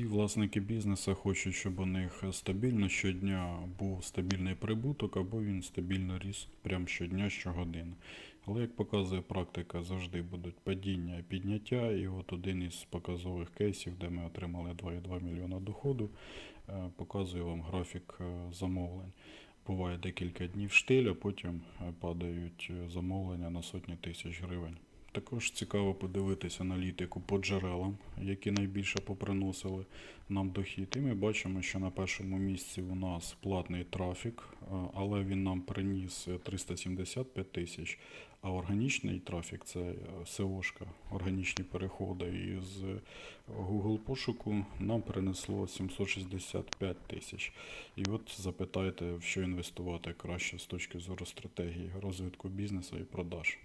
Всі власники бізнесу хочуть, щоб у них стабільно щодня був стабільний прибуток або він стабільно ріс прямо щодня, щогодини. Але як показує практика, завжди будуть падіння і підняття. І от один із показових кейсів, де ми отримали 2,2 мільйона доходу, е, показує вам графік е, замовлень. Буває декілька днів штиль, а потім е, падають замовлення на сотні тисяч гривень. Також цікаво подивитися аналітику по джерелам, які найбільше поприносили нам дохід. І ми бачимо, що на першому місці у нас платний трафік, але він нам приніс е, 375 тисяч. А органічний трафік це SEO-шка, органічні переходи із Google пошуку нам принесло 765 тисяч. І от запитайте, в що інвестувати краще з точки зору стратегії розвитку бізнесу і продаж.